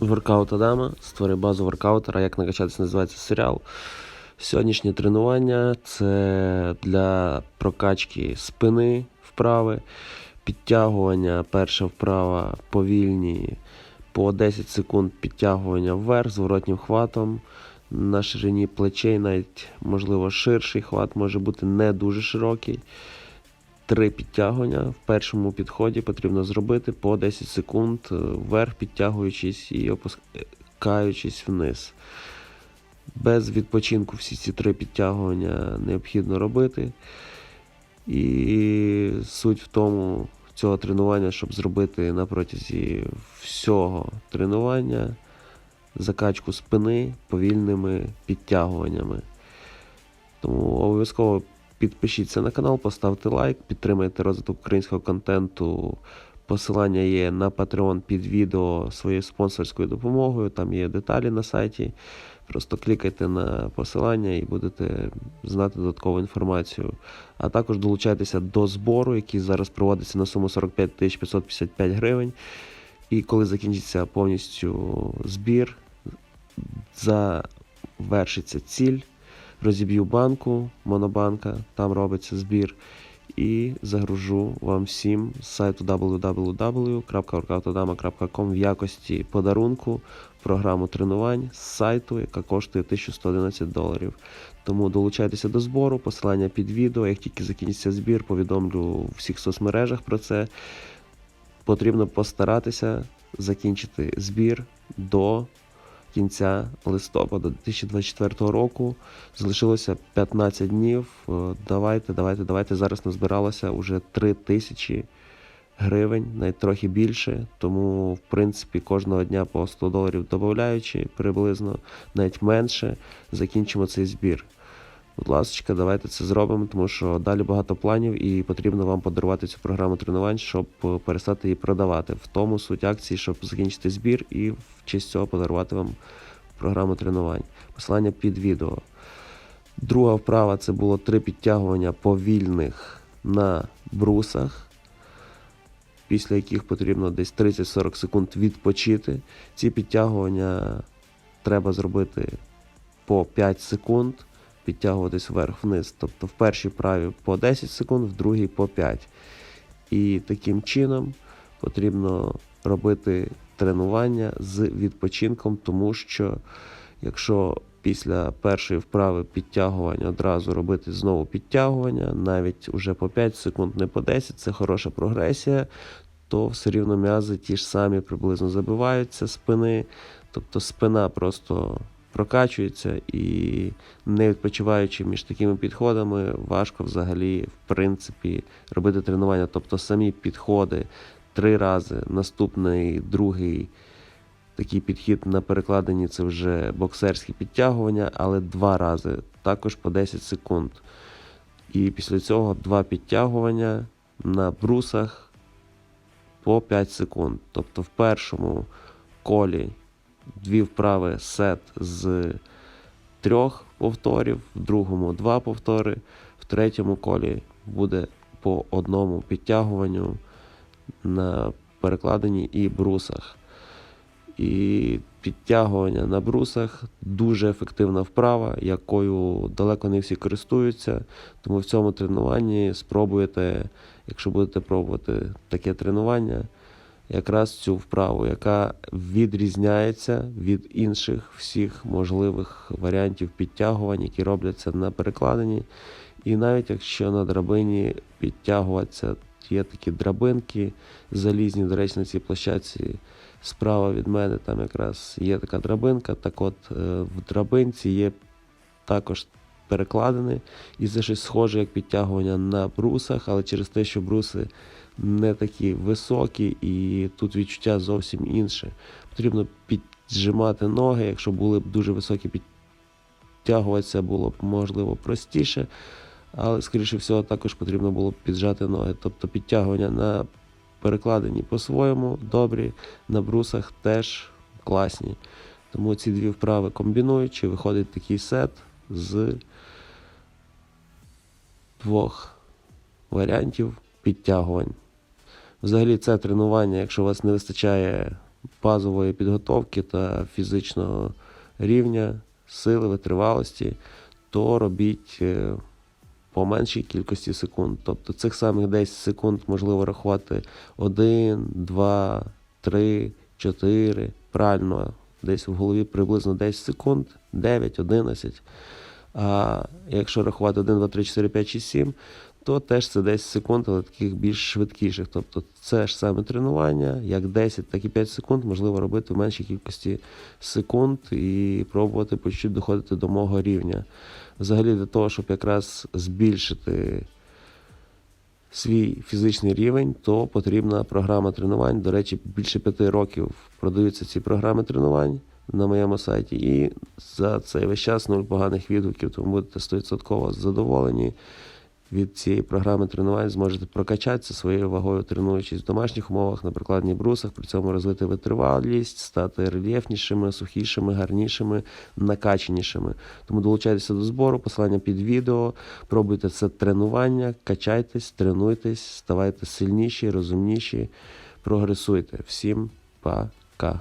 Воркаут Адама, створи базу воркаутера, як накачатися називається серіал. Сьогоднішнє тренування це для прокачки спини вправи, підтягування, перша вправа повільні по 10 секунд підтягування вверх з воротнім хватом. На ширині плечей, навіть можливо ширший хват може бути не дуже широкий. Три підтягування в першому підході потрібно зробити по 10 секунд е, вверх підтягуючись і опускаючись вниз. Без відпочинку всі ці три підтягування необхідно робити. І суть в тому цього тренування, щоб зробити на протязі всього тренування закачку спини повільними підтягуваннями. Тому обов'язково підпишіться на канал, поставте лайк, підтримайте розвиток українського контенту. Посилання є на Patreon під відео своєю спонсорською допомогою. Там є деталі на сайті. Просто клікайте на посилання і будете знати додаткову інформацію. А також долучайтеся до збору, який зараз проводиться на суму 45 555 гривень. І коли закінчиться повністю збір, завершиться ціль, розіб'ю банку, монобанка, там робиться збір. І загружу вам всім з сайту www.workoutodama.com в якості подарунку програму тренувань з сайту, яка коштує 1111 доларів. Тому долучайтеся до збору, посилання під відео. Як тільки закінчиться збір, повідомлю у всіх соцмережах про це. Потрібно постаратися закінчити збір до кінця листопада 2024 року. Залишилося 15 днів. Е, Давайте, давайте, давайте. Зараз назбиралося вже 3 тисячі гривень, навіть трохи більше. Тому, в принципі, кожного дня по 100 доларів додаючи приблизно, навіть менше, закінчимо цей збір. Будь ласка, давайте це зробимо, тому що далі багато планів і потрібно вам подарувати цю програму тренувань, щоб е, перестати її продавати. В тому суть акції, щоб закінчити збір і в честь цього подарувати вам програму тренувань. Посилання під відео. Друга вправа це було три підтягування повільних на брусах, після яких потрібно десь 30-40 секунд відпочити. Ці підтягування треба зробити по 5 секунд підтягуватись вверх-вниз. Тобто в першій вправі по 10 секунд, в другій по 5. І таким чином потрібно робити тренування з відпочинком, тому що якщо після першої вправи підтягування одразу робити знову підтягування, навіть уже по 5 секунд, не по 10, це хороша прогресія, то все рівно м'язи ті ж самі приблизно забиваються спини. Тобто спина просто прокачується і не відпочиваючи між такими підходами, важко взагалі, в принципі, робити тренування. Тобто самі підходи три рази, наступний другий такий підхід на перекладенні це вже боксерські підтягування, але два рази, також по 10 секунд. І після цього два підтягування на брусах по 5 секунд. Тобто в першому колі дві вправи сет з трьох повторів, в другому два повтори, в третьому колі буде по одному підтягуванню на перекладенні і брусах. І підтягування на брусах дуже ефективна вправа, якою далеко не всі користуються. Тому в цьому тренуванні спробуєте, якщо будете пробувати таке тренування, якраз цю вправу, яка відрізняється від інших всіх можливих варіантів підтягувань, які робляться на перекладенні. І навіть якщо на драбині підтягуватися, є такі драбинки залізні, до речі, на цій площадці. Справа від мене там якраз є така драбинка. Так от е, в драбинці є також перекладини, і це щось схоже, як підтягування на брусах, але через те, що бруси не такі високі, і тут відчуття зовсім інше. Потрібно піджимати ноги, якщо були б дуже високі, підтягуватися було б можливо простіше. Але, скоріше всього, також потрібно було б піджати ноги. Тобто підтягування на перекладені по-своєму добрі, на брусах теж класні. Тому ці дві вправи комбінуючи, виходить такий сет з двох варіантів підтягувань. Взагалі, це тренування, якщо у вас не вистачає базової підготовки та фізичного рівня, сили, витривалості, то робіть е, по меншій кількості секунд. Тобто цих самих 10 секунд можливо рахувати 1, 2, 3, 4. Правильно, десь в голові приблизно 10 секунд, 9, 11. А якщо рахувати 1, 2, 3, 4, 5, 6, 7, то теж це 10 секунд, але таких більш швидкіших. Тобто це ж саме тренування, як 10, так і 5 секунд можливо робити в меншій кількості секунд і пробувати по чуть доходити до мого рівня. Взагалі для того, щоб якраз збільшити свій фізичний рівень, то потрібна програма тренувань. До речі, більше п'яти років продаються ці програми тренувань на моєму сайті, і за цей весь час нуль поганих відгуків, тому будете 100% задоволені від цієї програми тренувань, зможете прокачатися своєю вагою, тренуючись в домашніх умовах на прикладних брусах, при цьому розвити витривалість, стати рельєфнішими, сухішими, гарнішими, накачанішими. Тому долучайтеся до збору, посилання під відео, пробуйте це тренування, качайтесь, тренуйтесь, ставайте сильніші, розумніші, прогресуйте. Всім пока.